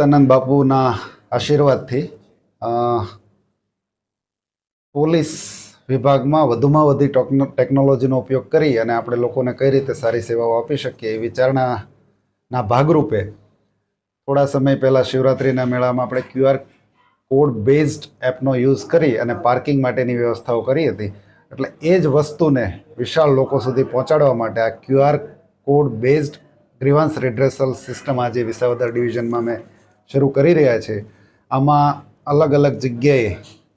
મુક્તાનંદ બાપુના આશીર્વાદથી પોલીસ વિભાગમાં વધુમાં વધુ ટેકનો- ટેકનોલોજીનો ઉપયોગ કરી અને આપણે લોકોને કઈ રીતે સારી સેવાઓ આપી શકીએ એ વિચારણાના ભાગરૂપે થોડા સમય પહેલાં શિવરાત્રિના મેળામાં આપણે ક્યુઆર કોડ બેઝડ એપનો યુઝ કરી અને પાર્કિંગ માટેની વ્યવસ્થાઓ કરી હતી. એટલે એ જ વસ્તુને વિશાળ લોકો સુધી પહોંચાડવા માટે આ QR code based grievance redressal system આજે વિસાવદર ડિવિઝનમાં મેં શરૂ કરી રહ્યા છે. આમાં અલગ અલગ જગ્યાએ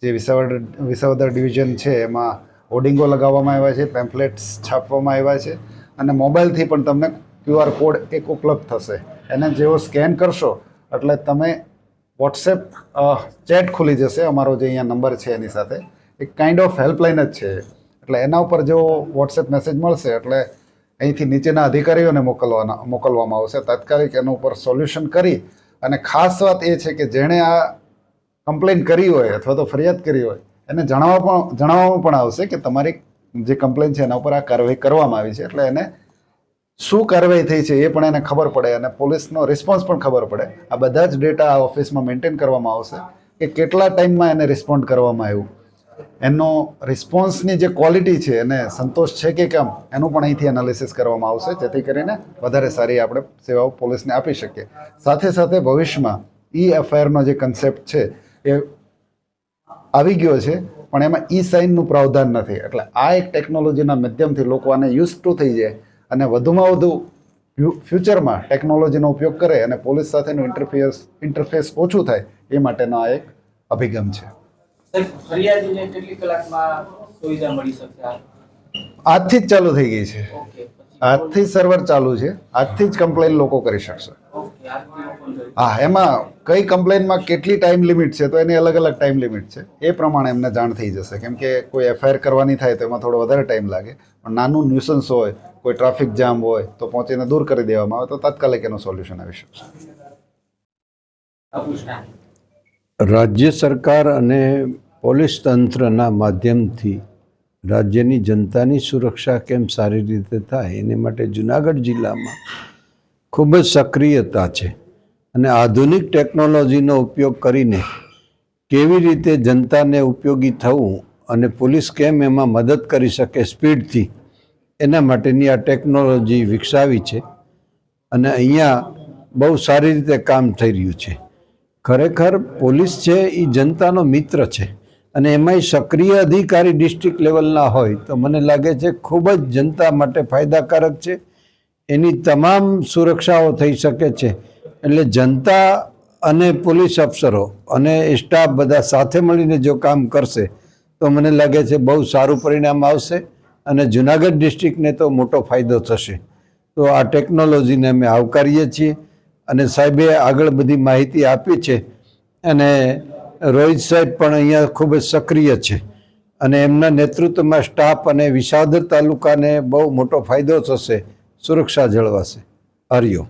જે વિસાવદર વિસાવદર ડિવિઝન છે, એમાં હોર્ડિંગો લગાવવામાં આવ્યા છે, પેમ્ફલેટ્સ છાપવામાં આવ્યા છે અને મોબાઈલથી પણ તમને ક્યુઆર કોડ એક ઉપલબ્ધ થશે. એને જેવો સ્કેન કરશો, એટલે તમે વોટ્સએપ ચેટ ખુલી જશે. અમારો જે અહીંયા નંબર છે એની સાથે. એક કાઇન્ડ ઓફ હેલ્પલાઇન જ છે. એટલે એના ઉપર જેવો વોટ્સએપ મેસેજ મળશે, એટલે અહીંથી નીચેના અધિકારીઓને મોકલવાના, મોકલવામાં આવશે. તાત્કાલિક એના ઉપર સોલ્યુશન કરી અને ખાસ વાત એ છે કે જેણે આ કમ્પ્લેન કરી હોય અથવા તો ફરિયાદ કરી હોય, એને જણાવવા પણ, જણાવવામાં પણ આવશે કે તમારી જે કમ્પ્લેન છે એના ઉપર આ કાર્યવાહી કરવામાં આવી છે. એટલે એને શું કાર્યવાહી થઈ છે એ પણ એને ખબર પડે અને પોલીસનો રિસ્પોન્સ પણ ખબર પડે. આ બધા જ ડેટા આ ઓફિસમાં મેન્ટેન કરવામાં આવશે કે કેટલા ટાઈમમાં એને રિસ્પોન્ડ કરવામાં આવ્યું. એનો રિસ્પોન્સની જે ક્વોલિટી છે, એને સંતોષ છે કે કેમ, એનું પણ અહીંથી એનાલિસિસ કરવામાં આવશે, જેથી કરીને વધારે સારી આપણે સેવાઓ પોલીસને આપી શકીએ. સાથે સાથે ભવિષ્યમાં ઈ એફઆઈઆરનો જે કન્સેપ્ટ છે, એ આવી ગયો છે, પણ એમાં ઈ સાઇનનું પ્રાવધાન નથી. એટલે આ એક ટેકનોલોજીના માધ્યમથી લોકો આને યુઝ ટુ થઈ જાય અને વધુમાં વધુ ફ્યુચરમાં ટેકનોલોજીનો ઉપયોગ કરે અને પોલીસ સાથેનું ઇન્ટરફેસ ઇન્ટરફેસ ઓછું થાય, એ માટેનો આ એક અભિગમ છે. સાહેબ ફરિયાદીને કેટલી કલાકમાં સુવિધા મળી શકશે આજથી જ ચાલુ થઈ ગઈ છે. આજથી સર્વર ચાલુ છે. આજથી જ કમ્પ્લેન લોકો કરી શકશે. હા એમાં કઈ કમ્પ્લેનમાં કેટલી ટાઈમ લિમિટ છે તો એની અલગ અલગ ટાઈમ લિમિટ છે. એ પ્રમાણે એમને જાણ થઈ જશે. કેમ કે કોઈ એફઆઈઆર કરવાની થાય તો એમાં થોડો વધારે ટાઈમ લાગે. પણ નાનું ન્યુસન્સ હોય કોઈ ટ્રાફિક જામ હોય તો પહોંચીને દૂર કરી દેવામાં આવે તો તાત્કાલિક એનું સોલ્યુશન આવી શકશે રાજ્ય સરકાર અને પોલીસ તંત્રના માધ્યમથી રાજ્યની જનતાની સુરક્ષા કેમ સારી રીતે થાય, એને માટે જુનાગઢ જિલ્લામાં ખૂબ જ સક્રિયતા છે. અને આધુનિક ટેકનોલોજીનો ઉપયોગ કરીને કેવી રીતે જનતાને ઉપયોગી થવું અને પોલીસ કેમ એમાં મદદ કરી શકે સ્પીડથી, એના માટેની આ ટેકનોલોજી વિકસાવી છે અને અહીંયા બહુ સારી રીતે કામ થઈ રહ્યું છે. ખરેખર પોલીસ છે, એ જનતાનો મિત્ર છે. અને એમાંય સક્રિય અધિકારી ડિસ્ટ્રિક્ટ લેવલના હોય તો મને લાગે છે ખૂબ જ જનતા માટે ફાયદાકારક છે. એની તમામ સુરક્ષાઓ થઈ શકે છે. એટલે જનતા અને પોલીસ અફસરો અને સ્ટાફ બધા સાથે મળીને જો કામ કરશે તો મને લાગે છે બહુ સારું પરિણામ આવશે અને જુનાગઢ ડિસ્ટ્રિક્ટને તો મોટો ફાયદો થશે. તો આ ટેકનોલોજીને અમે આવકારીએ છીએ અને સાહેબે આગળ બધી માહિતી આપી છે અને રોહિત સાહેબ પણ અહીંયા ખૂબ જ સક્રિય છે. અને એમના નેતૃત્વમાં સ્ટાફ અને વિસાદર તાલુકાને બહુ મોટો ફાયદો થશે. સુરક્ષા જળવાશે. હરિયો